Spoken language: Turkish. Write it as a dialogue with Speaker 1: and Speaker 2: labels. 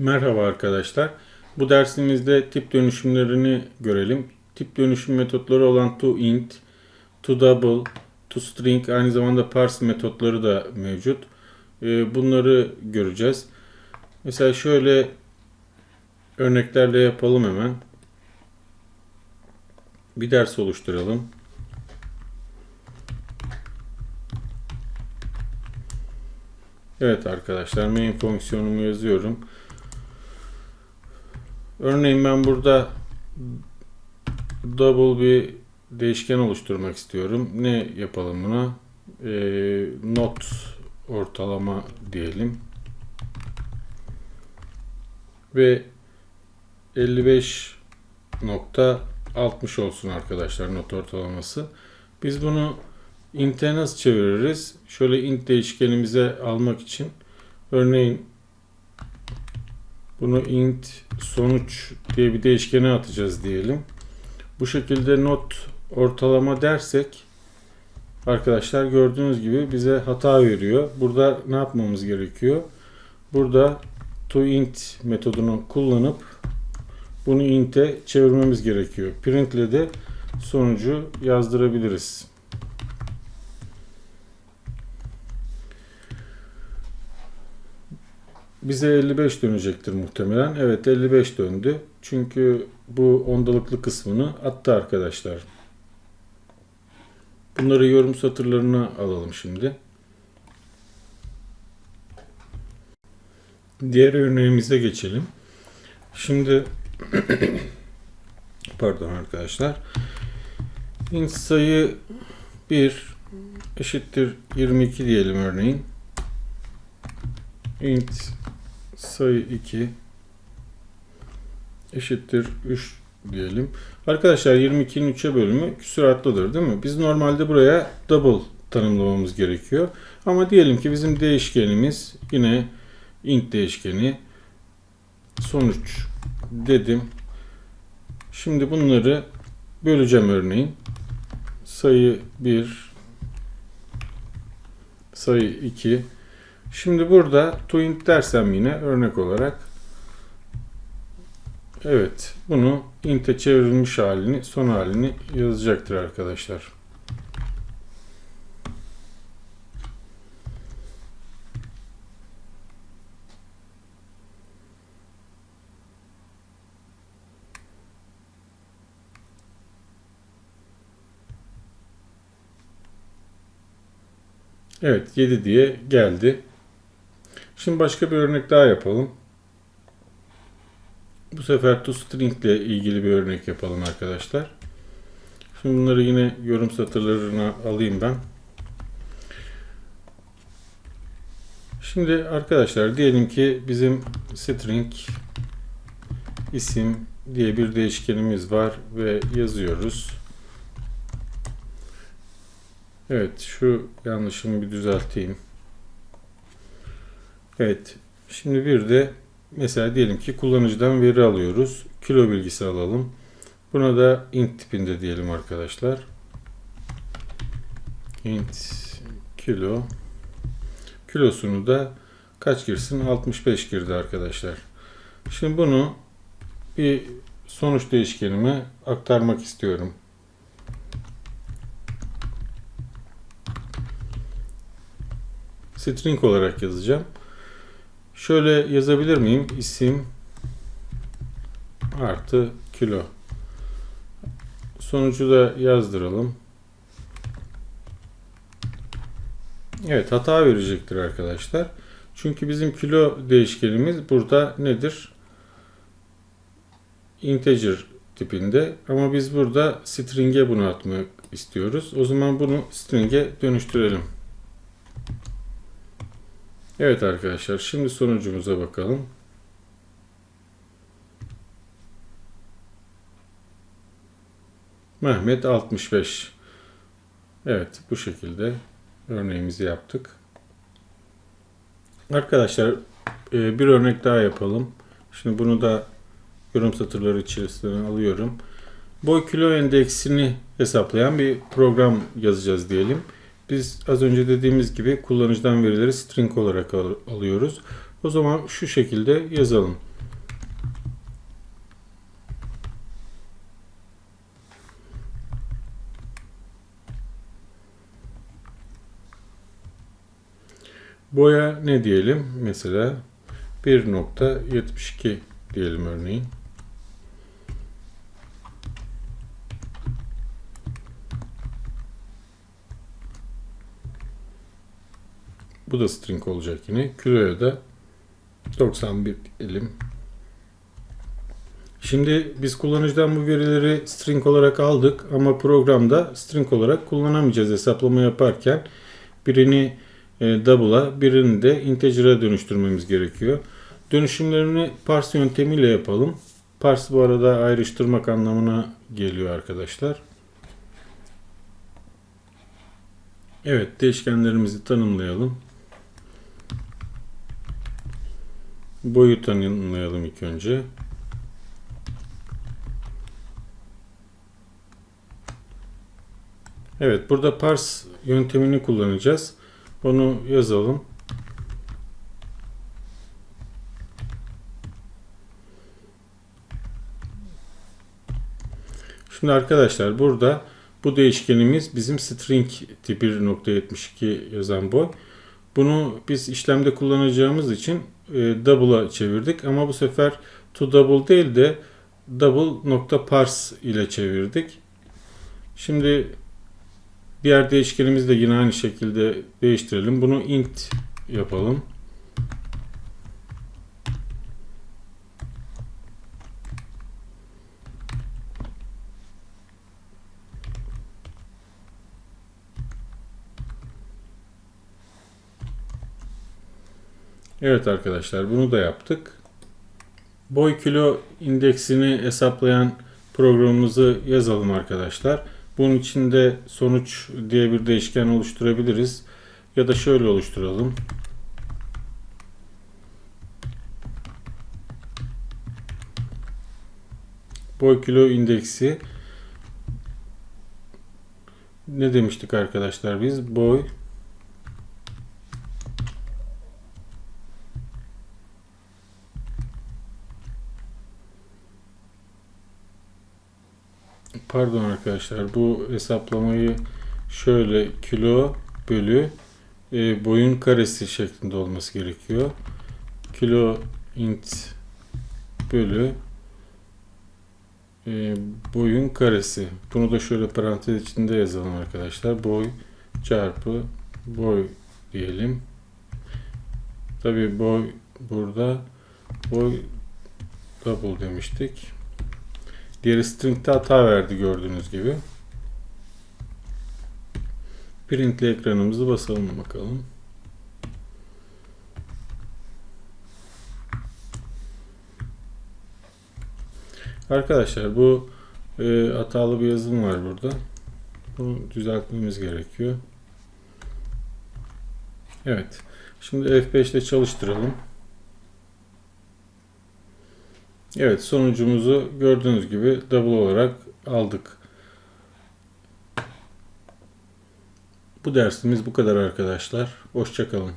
Speaker 1: Merhaba arkadaşlar. Bu dersimizde tip dönüşümlerini görelim. Tip dönüşüm metotları olan toInt, toDouble, toString aynı zamanda parse metotları da mevcut. Ee, Bunları göreceğiz. Mesela şöyle örneklerle yapalım hemen. Bir ders oluşturalım. Evet arkadaşlar main fonksiyonumu yazıyorum. Örneğin ben burada double bir değişken oluşturmak istiyorum. Ne yapalım buna? Ee, not ortalama diyelim. Ve 55.60 olsun arkadaşlar not ortalaması. Biz bunu int'e nasıl çeviririz? Şöyle int değişkenimize almak için örneğin bunu int sonuç diye bir değişkene atacağız diyelim. Bu şekilde not ortalama dersek arkadaşlar gördüğünüz gibi bize hata veriyor. Burada ne yapmamız gerekiyor? Burada toInt metodunu kullanıp bunu int'e çevirmemiz gerekiyor. Print ile de sonucu yazdırabiliriz. Bize 55 dönecektir muhtemelen. Evet 55 döndü. Çünkü bu ondalıklı kısmını attı arkadaşlar. Bunları yorum satırlarına alalım şimdi. Diğer örneğimize geçelim. Şimdi pardon arkadaşlar. int sayı 1 eşittir 22 diyelim örneğin. İnt sayı 2 eşittir 3 diyelim. Arkadaşlar 22'nin 3'e bölümü küsuratlıdır değil mi? Biz normalde buraya double tanımlamamız gerekiyor. Ama diyelim ki bizim değişkenimiz yine int değişkeni sonuç dedim. Şimdi bunları böleceğim örneğin. Sayı 1 sayı 2 Şimdi burada toInt dersem yine örnek olarak evet bunu int'e çevrilmiş halini son halini yazacaktır arkadaşlar. Evet 7 diye geldi. Şimdi başka bir örnek daha yapalım. Bu sefer toString ile ilgili bir örnek yapalım arkadaşlar. Şimdi bunları yine yorum satırlarına alayım ben. Şimdi arkadaşlar diyelim ki bizim string isim diye bir değişkenimiz var ve yazıyoruz. Evet şu yanlışımı bir düzelteyim. Evet. Şimdi bir de mesela diyelim ki kullanıcıdan veri alıyoruz. Kilo bilgisi alalım. Buna da int tipinde diyelim arkadaşlar. int kilo kilosunu da kaç girsin? 65 girdi arkadaşlar. Şimdi bunu bir sonuç değişkenime aktarmak istiyorum. String olarak yazacağım. Şöyle yazabilir miyim? İsim artı kilo. Sonucu da yazdıralım. Evet hata verecektir arkadaşlar. Çünkü bizim kilo değişkenimiz burada nedir? Integer tipinde ama biz burada string'e bunu atmak istiyoruz. O zaman bunu string'e dönüştürelim. Evet arkadaşlar şimdi sonucumuza bakalım. Mehmet 65. Evet bu şekilde örneğimizi yaptık. Arkadaşlar e, bir örnek daha yapalım. Şimdi bunu da yorum satırları içerisine alıyorum. Boy kilo endeksini hesaplayan bir program yazacağız diyelim. Biz az önce dediğimiz gibi kullanıcıdan verileri string olarak al alıyoruz. O zaman şu şekilde yazalım. Boya ne diyelim? Mesela 1.72 diyelim örneğin. Bu da string olacak yine. Kiloya da 91 diyelim. Şimdi biz kullanıcıdan bu verileri string olarak aldık ama programda string olarak kullanamayacağız hesaplama yaparken. Birini e, double'a, birini de integer'a dönüştürmemiz gerekiyor. Dönüşümlerini parse yöntemiyle yapalım. Parse bu arada ayrıştırmak anlamına geliyor arkadaşlar. Evet, değişkenlerimizi tanımlayalım. Boyu tanımlayalım ilk önce. Evet, burada parse yöntemini kullanacağız. Onu yazalım. Şimdi arkadaşlar burada bu değişkenimiz bizim string tipi 1.72 yazan boy. Bunu biz işlemde kullanacağımız için double'a çevirdik ama bu sefer to double değil de double nokta parse ile çevirdik. Şimdi diğer değişkenimizi de yine aynı şekilde değiştirelim. Bunu int yapalım. Evet arkadaşlar bunu da yaptık. Boy kilo indeksini hesaplayan programımızı yazalım arkadaşlar. Bunun için de sonuç diye bir değişken oluşturabiliriz. Ya da şöyle oluşturalım. Boy kilo indeksi ne demiştik arkadaşlar biz? Boy Pardon arkadaşlar bu hesaplamayı şöyle kilo bölü e, boyun karesi şeklinde olması gerekiyor. Kilo int bölü e, boyun karesi. Bunu da şöyle parantez içinde yazalım arkadaşlar. Boy çarpı boy diyelim. Tabi boy burada boy double demiştik. Diğeri string'de hata verdi gördüğünüz gibi. Print'li ekranımızı basalım bakalım. Arkadaşlar bu e, hatalı bir yazım var burada. Bunu düzeltmemiz gerekiyor. Evet. Şimdi F5 ile çalıştıralım. Evet sonucumuzu gördüğünüz gibi double olarak aldık. Bu dersimiz bu kadar arkadaşlar. Hoşçakalın.